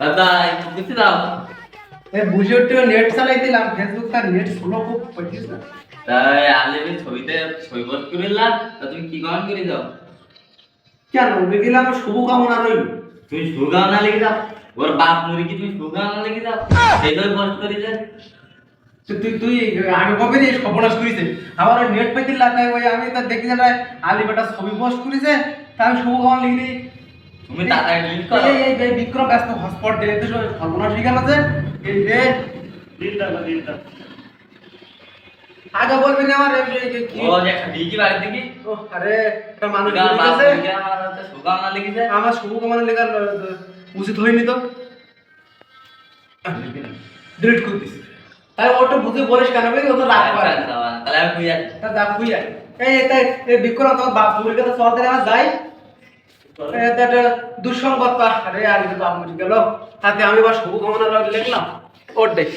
দাদা একটু বুঝতে দাও এ বুঝে উঠতে নেট চালাই দিলাম। ফেসবুক তার নেট স্লো খুব পড়ছিস না। তাই আলে ছবিতে ছবি পোস্ট করিলাম তা তুমি কি কমেন্ট করে দাও? কেন? গেলে আমার শুভ কামনা রইল। তুমি সুগাও না লিখে দাও। ওর বাপ মরে কি তুমি সুগাও না লিখে দাও। জন্য পোস্ট করি যে। তুই তুই আগে কবে দিয়ে সর্বনাশ করিছে? আমার নেট পেতে ওই আমি তো দেখি যেটা আলি বেটা ছবি পোস্ট করিছে তা আমি শুভ কামনা লিখে দিই তুমি তাড়াতাড়ি ডিলিট করো। এই এই এই বিক্রম ব্যস্ত হটস্পট তো সব সর্বনাশ হয়ে গেল যে। এই রে আগে বলবি না আমার এই- এই- কি? ও যে ডিজি বাড়ি দেখি ও, আরে একটা মানুষ। মরে গিয়ে আমার না লিখেছে আমার শুভ কামনা লেখার উচিত হয়নি তো। ডিলিট করে দিস তাই ওটা বুঝে বলিস কেন ভাই ও তো রাগ করে। আচ্ছা, তাহলে আমি বুঝে যাচ্ছি তা যা খুই আয়। এই এই তাই বিক্রম তোমার বাপ মরে গেছে চল তাহলে আমার যাই। দুঃসঙ্গত আরে আর বাপ মরে গেল। তাতে আমি বা শুভকামনা লিখলাম ওর দেখ।